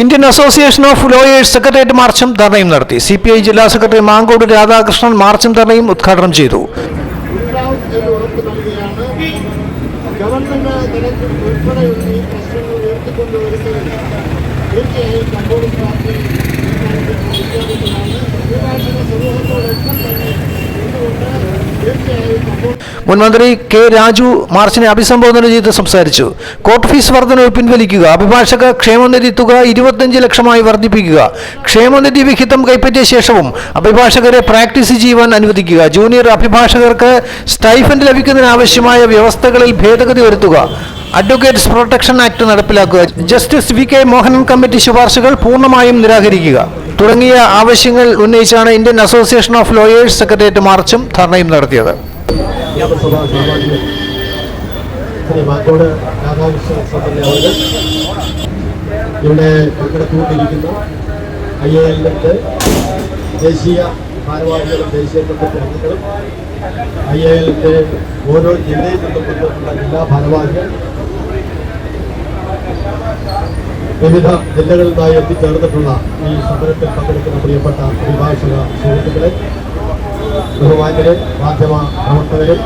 Indian association of lawyers secretariat മാർച്ചും ധർണയും നടത്തി. സി പി ഐ ജില്ലാ സെക്രട്ടറി മാങ്കോട് രാധാകൃഷ്ണൻ മാർച്ചും ധർണയും ഉദ്ഘാടനം ചെയ്തു. ഗവൺമെന്റ് മുൻ മന്ത്രി കെ രാജു മാർച്ചിനെ അഭിസംബോധന ചെയ്ത് സംസാരിച്ചു. കോർട്ട് ഫീസ് വർധനവ് പിൻവലിക്കുക അഭിഭാഷക ക്ഷേമനിധി തുക ഇരുപത്തഞ്ച് ലക്ഷമായി വർദ്ധിപ്പിക്കുക ക്ഷേമനിധി വിഹിതം കൈപ്പറ്റിയ ശേഷവും അഭിഭാഷകരെ പ്രാക്ടീസ് ചെയ്യുവാൻ അനുവദിക്കുക ജൂനിയർ അഭിഭാഷകർക്ക് സ്റ്റൈഫൻഡ് ലഭിക്കുന്നതിനാവശ്യമായ വ്യവസ്ഥകളിൽ ഭേദഗതി വരുത്തുക അഡ്വക്കേറ്റ്സ് പ്രൊട്ടക്ഷൻ ആക്ട് നടപ്പിലാക്കുക justice V K Mohanan committee ശുപാർശകൾ പൂർണമായും നിരാകരിക്കുക. തുടങ്ങിയ ആവശ്യങ്ങൾ ഉന്നയിച്ചാണ് Indian association of lawyers secretariat മാർച്ചും ധർണയും നടത്തിയത്. നിയമസഭാ സാമാജികൻ മാക്കോട് രാധാകൃഷ്ണൻ അവർ ഇവിടെ പങ്കെടുത്തുകൊണ്ടിരിക്കുന്ന ഐ എ ദേശീയ ഭാരവാഹികളും ദേശീയ അംഗങ്ങളും ഐ എ ഓരോ ജില്ലയിൽ നിന്നും ജില്ലാ ഭാരവാഹികൾ വിവിധ ജില്ലകളിൽ നിന്നായി എത്തിച്ചേർന്നിട്ടുള്ള ഈ സമരത്തിൽ പങ്കെടുക്കുന്ന പ്രിയപ്പെട്ട അഭിഭാഷക സുഹൃത്തുക്കളെ ബഹുമാന്യരെ മാധ്യമ പ്രവർത്തകരെ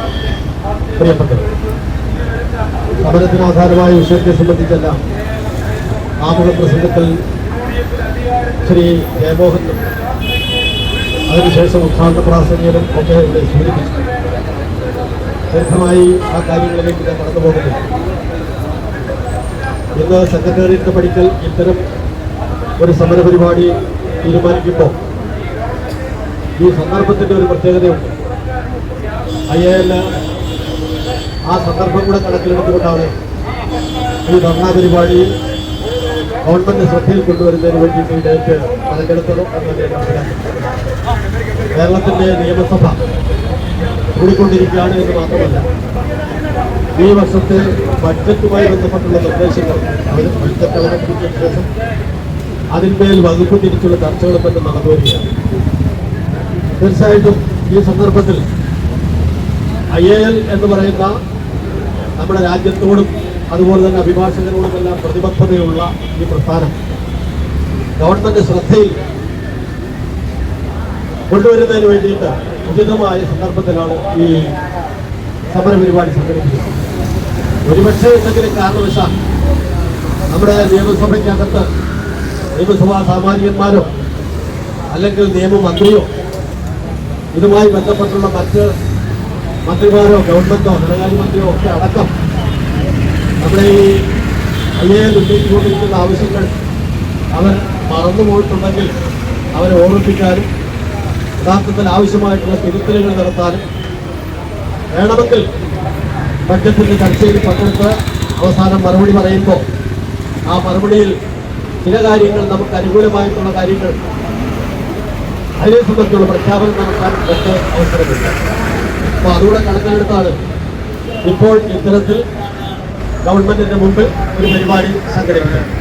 പ്രിയപ്പെട്ടവർ സമരത്തിന് ആധാരമായ വിഷയത്തെ സംബന്ധിച്ചെല്ലാം ആമുഖ പ്രസംഗത്തിൽ ശ്രീ ജയമോഹനും അതിനുശേഷം ഉദ്ഘാടന പ്രാസംഗികരും ഒക്കെ ഇവിടെ സൂചിപ്പിച്ചു. ദീർഘമായി ആ കാര്യങ്ങളിലേക്ക് ഞാൻ കടന്നു പോകുന്നില്ല ഇന്ന് സെക്രട്ടേറിയറ്റ് പഠിക്കൽ ഇത്തരം ഒരു സമരപരിപാടി തീരുമാനിക്കുമ്പോൾ ഈ സന്ദർഭത്തിന്റെ ഒരു പ്രത്യേകതയുണ്ട്. എൽ ആ സന്ദർഭം കൂടെ കണക്കിലെടുത്തുകൊണ്ടാണ് ഈ ധർണാ പരിപാടി ഗവൺമെന്റ് ശ്രദ്ധയിൽ കൊണ്ടുവരുന്നതിന് വേണ്ടിയിട്ട് ഈ ഡേറ്റ് മനസ്സിലാക്കുന്നു. കേരളത്തിന്റെ നിയമസഭ കൂടിക്കൊണ്ടിരിക്കുകയാണ് എന്ന് മാത്രമല്ല ഈ വർഷത്തെ ബഡ്ജറ്റുമായി ബന്ധപ്പെട്ടുള്ള നിർദ്ദേശങ്ങൾ അവർ ബഡ്ജറ്റ് അവതരിപ്പിച്ച ശേഷം അതിന്മേൽ വകുപ്പ് തിരിച്ചുള്ള ചർച്ചകളും മറ്റും നടന്നു വരികയാണ് തീർച്ചയായിട്ടും ഈ സന്ദർഭത്തിൽ ഐ എ എൽ എന്ന് പറയുന്ന നമ്മുടെ രാജ്യത്തോടും അതുപോലെ തന്നെ അഭിഭാഷകരോടുമെല്ലാം പ്രതിബദ്ധതയുള്ള ഈ പ്രസ്ഥാനം. ഗവൺമെന്റ് ശ്രദ്ധയിൽ കൊണ്ടുവരുന്നതിന് വേണ്ടിയിട്ട് ഉചിതമായ സന്ദർഭത്തിലാണ് ഈ സമര പരിപാടി സംഘടിപ്പിക്കുന്നത് ഒരുപക്ഷെ എന്തെങ്കിലും കാരണവശാൽ നമ്മുടെ നിയമസഭയ്ക്കകത്ത് നിയമസഭാ സാമാന്യന്മാരോ അല്ലെങ്കിൽ നിയമമന്ത്രിയോ ഇതുമായി ബന്ധപ്പെട്ടുള്ള മറ്റ് മന്ത്രിമാരോ ഗവൺമെന്റോ ധനകാര്യമന്ത്രിയോ ഒക്കെ അടക്കം നമ്മുടെ ഈ ഐ എ ഉന്നയിച്ചുകൊണ്ടിരിക്കുന്ന ആവശ്യങ്ങൾ അവർ മറന്നുപോയിട്ടുണ്ടെങ്കിൽ അവരെ ഓർമ്മിപ്പിക്കാനും യഥാർത്ഥത്തിൽ ആവശ്യമായിട്ടുള്ള തിരുത്തലുകൾ നടത്താനും വേണമെങ്കിൽ ബജറ്റിന്റെ ചർച്ചയിൽ പങ്കെടുത്ത് അവസാനം മറുപടി പറയുമ്പോൾ ആ മറുപടിയിൽ ചില കാര്യങ്ങൾ നമുക്ക് അനുകൂലമായിട്ടുള്ള കാര്യങ്ങൾ അതിനെ സംബന്ധിച്ചുള്ള പ്രഖ്യാപനം നടത്താൻ ഒക്കെ അവസരമില്ല. അപ്പോൾ അതുകൂടെ കണക്കിലെടുത്താണ് ഇപ്പോൾ ഇത്തരത്തിൽ ഗവൺമെന്റിന്റെ മുമ്പിൽ ഒരു പരിപാടി സംഘടിപ്പിക്കുന്നത്